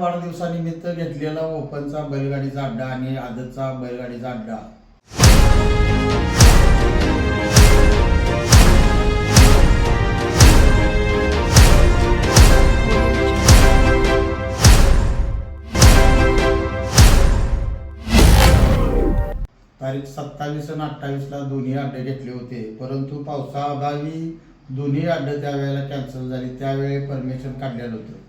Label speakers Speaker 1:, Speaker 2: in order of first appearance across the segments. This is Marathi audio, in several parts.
Speaker 1: वाढदिवसानिमित्त घेतलेला ओपनचा बैलगाडीचा अड्डा आणि आदतचा बैलगाडीचा अड्डा तारीख सत्तावीस आणि अठ्ठावीसला दोन्ही अड्डे घेतले होते. परंतु पावसाअभावी दोन्ही अड्डे त्यावेळेला कॅन्सल झाली. त्यावेळी परमिशन काढलेलं होतं.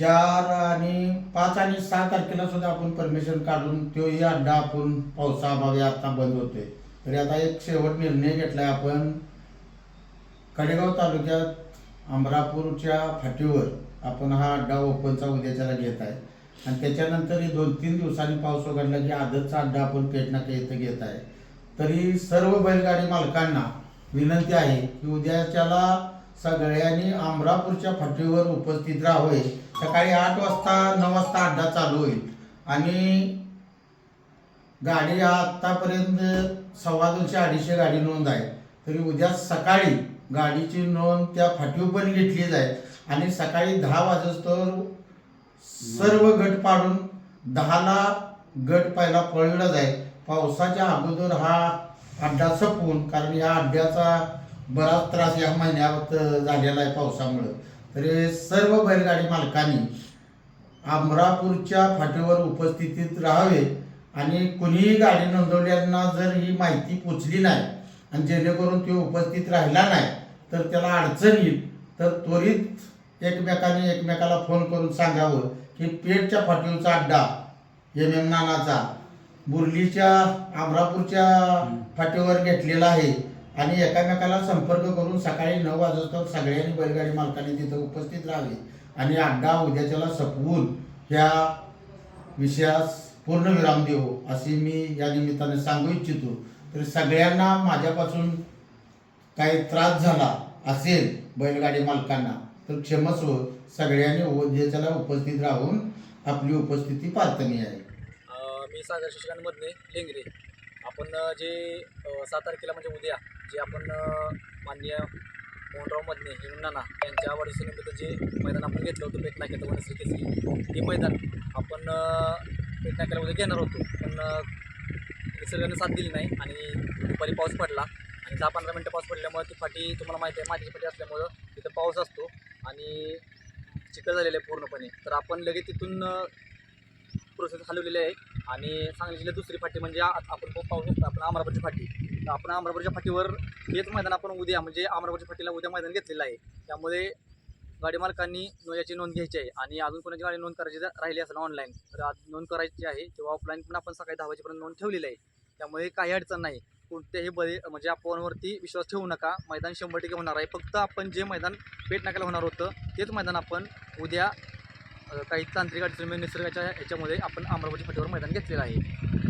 Speaker 1: चार आणि पाच आणि सहा तारखेला सुद्धा आपण परमिशन काढून तोही अड्डा आपण पावसाअभावी आता बंद होतोय. तरी आता एक शेवट निर्णय घेतलाय आपण. कडेगाव तालुक्यात अमरापूरच्या फाटीवर आपण हा अड्डा ओपनचा उद्याच्याला घेत आहे. आणि त्याच्यानंतर दोन तीन दिवसांनी पाऊस उघडला की आदतचा अड्डा आपण पेटनाका इथं घेत आहे. तरी सर्व बैलगाडी मालकांना विनंती आहे की उद्याच्याला सगळ्यांनी आमरापूरच्या फाटीवर उपस्थित राहावे सकाळी आठ वाजता नऊ वाजता अड्डा चालू होईल. आणि गाडी आत्तापर्यंत सव्वा दोनशे अडीचशे गाडी नोंद आहे. तरी उद्या सकाळी गाडीची नोंद त्या फाटीवर पण घेतली जाईल. आणि सकाळी दहा वाजता सर्व गट पाडून दहाला गट पहिला पळविला जाईल. पावसाच्या अगोदर हा अड्डा संपवून कारण या अड्ड्याचा बराच त्रास या महिन्यात झालेला आहे पावसामुळं. तरी सर्व बैलगाडी मालकांनी अमरापूरच्या फाटीवर उपस्थितीत राहावे आणि कुणीही गाडी नोंदवलेल्यांना जर ही माहिती पोचली नाही आणि जेणेकरून तो उपस्थित राहिला नाही तर त्याला अडचण येईल. तर त्वरित एकमेकाने एकमेकाला फोन करून सांगावं की पेठच्या फाटीवरचा अड्डा एम एम नानाचा बुर्लीच्या अमरापूरच्या फाटीवर घेतलेला आहे. आणि एकामेकाला संपर्क करून सकाळी नऊ वाजता सगळ्यांनी बैलगाडी मालकांनी तिथं उपस्थित राहावे. आणि अड्डा उद्याच्याला संपवून ह्या विषयास पूर्ण विराम देऊ असे मी या निमित्ताने सांगू इच्छितो. तर सगळ्यांना माझ्यापासून काही त्रास झाला असेल बैलगाडी मालकांना तर क्षमस्व सगळ्यांनी उद्याच्याला उपस्थित राहून आपली उपस्थिती प्रार्थनीय आहे.
Speaker 2: मी सागर शशिकांत लेंगरे. आपण जे सात तारखेला म्हणजे उद्या जे आपण माननीय मोहनराव मधने हिरून यांच्या वाढदिवसानिमित्त जे मैदान आपण घेतलं होतं पेटनाक्याचं वनश्री केसरी ते मैदान आपण अ, पेटनाक्याला घेणार होतो. पण निसर्गाने साथ दिली नाही आणि दुपारी पाऊस पडला आणि दहा पंधरा मिनटं पाऊस पडल्यामुळे ती फाटी तुम्हाला माहिती आहे मातीची फाटी असल्यामुळं तिथं पाऊस असतो आणि चिखल झालेलं आहे पूर्णपणे. तर आपण लगेच तिथून प्रोसेस हलवलेली आहे. आणि सांगली जिल्ह्यात दुसरी फाटी म्हणजे आपण पाहू पाहू शकतो आपण अमरापूरची फाटी. तर आपण अमरापूरच्या फाटीवर हेच मैदान आपण उद्या म्हणजे अमरापूरच्या फाटीला उद्या मैदान घेतलेलं आहे. त्यामुळे गाडी मालकांनी नो- याची नोंद घ्यायची आहे आणि अजून कोणाची गाडी नोंद करायची राहिली असेल ऑनलाईन तर आज नोंद करायची आहे किंवा ऑफलाईन पण आपण सकाळी दहा वाजेपर्यंत नोंद ठेवलेली आहे. त्यामुळे काही अडचण नाही. कोणत्याही बरे म्हणजे आपणवरती विश्वास ठेवू नका. मैदान शंभर टक्के होणार आहे. फक्त आपण जे मैदान पेट नाकायला होणार होतं तेच मैदान आपण उद्या काही तांत्रिक अडचणी निसर्गाच्या ह्याच्यामध्ये आपण अमरावती फाटीवर मैदान घेतलेलं आहे.